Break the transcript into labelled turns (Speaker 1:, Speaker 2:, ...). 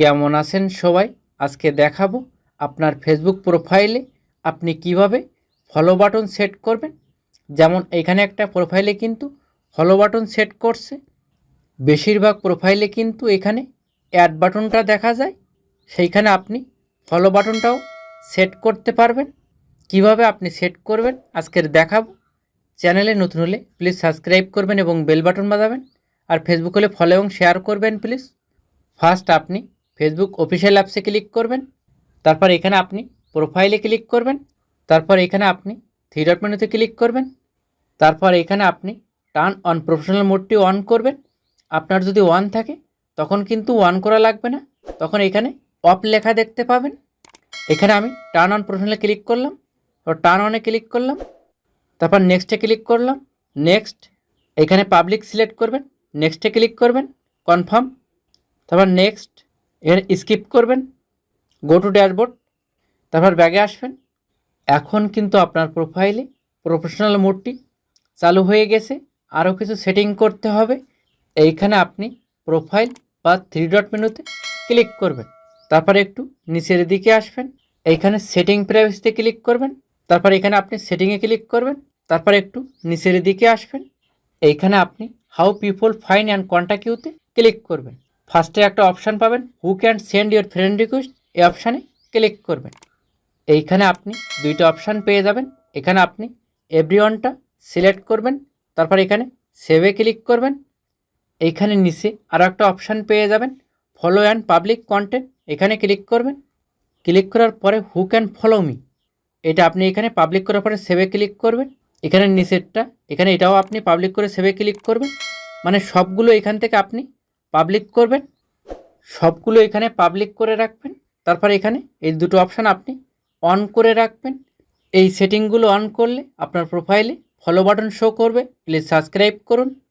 Speaker 1: কেমন আছেন সবাই? আজকে দেখাবো আপনার ফেসবুক প্রোফাইলে আপনি কীভাবে ফলো বাটন সেট করবেন। যেমন এখানে একটা প্রোফাইলে কিন্তু ফলো বাটন সেট করছে। বেশিরভাগ প্রোফাইলে কিন্তু এখানে অ্যাড বাটনটা দেখা যায়। সেইখানে আপনি ফলো বাটনটাও সেট করতে পারবেন। কীভাবে আপনি সেট করবেন আজকের দেখাবো। চ্যানেলে নতুন হলে প্লিজ সাবস্ক্রাইব করবেন এবং বেল বাটন বাজাবেন। আর ফেসবুক হলে ফলো এবং শেয়ার করবেন প্লিজ ফার্স্ট আপনি ফেসবুক অফিসিয়াল অ্যাপসে ক্লিক করবেন। তারপর এখানে আপনি প্রোফাইলে ক্লিক করবেন। তারপর এখানে আপনি থ্রি মেনুতে ক্লিক করবেন। তারপর এখানে আপনি টার্ন অন প্রফেশনাল মোডটি অন করবেন। আপনার যদি ওয়ান থাকে, তখন কিন্তু অন করা লাগবে না। তখন এখানে অফ লেখা দেখতে পাবেন। এখানে আমি টার্ন অন প্রফেশনালে ক্লিক করলাম। ও টার্ন অনে ক্লিক করলাম। তারপর নেক্সটে ক্লিক করলাম। নেক্সট এখানে পাবলিক সিলেক্ট করবেন। নেক্সটে ক্লিক করবেন। কনফার্ম তারপর নেক্সট এখানে স্কিপ করবেন গো টু ড্যাশবোর্ড তারপর ব্যাগে আসবেন। এখন কিন্তু আপনার প্রোফাইলে প্রফেশনাল মোডটি চালু হয়ে গেছে, আরও কিছু সেটিং করতে হবে। এইখানে আপনি প্রোফাইল বা থ্রি ডট মেনুতে ক্লিক করবেন। তারপর একটু নিচের দিকে আসবেন, এইখানে সেটিং প্রাইভেসিতে ক্লিক করবেন। তারপর এখানে আপনি সেটিংয়ে ক্লিক করবেন, তারপর একটু নিচের দিকে আসবেন। এইখানে আপনি how people find and contact ইউতে click করবেন। ফার্স্টে একটা অপশান পাবেন who can send your friend request এই অপশানে ক্লিক করবেন। এইখানে আপনি দুইটা অপশান পেয়ে যাবেন। এখানে আপনি এভরিওয়ানটা সিলেক্ট করবেন, তারপর এখানে সেভে ক্লিক করবেন। এইখানে নিচে আরও একটা অপশান পেয়ে যাবেন ফলো অ্যান্ড পাবলিক কন্টেন্ট এখানে ক্লিক করবেন। ক্লিক করার পরে হু ক্যান ফলো মি এটা আপনি এখানে পাবলিক করার পরে সেভে ক্লিক করবেন। এখানে নিচেরটা, এখানে এটাও আপনি পাবলিক করে সেভে ক্লিক করবেন। মানে সবগুলো এখান থেকে আপনি পাবলিক করবেন, সবগুলো এখানে পাবলিক করে রাখবেন, তারপর এখানে এই দুটো অপশান আপনি অন করে রাখবেন। এই সেটিংগুলো অন করলে আপনার প্রোফাইলে ফলো বাটন শো করবে প্লিজ সাবস্ক্রাইব করুন।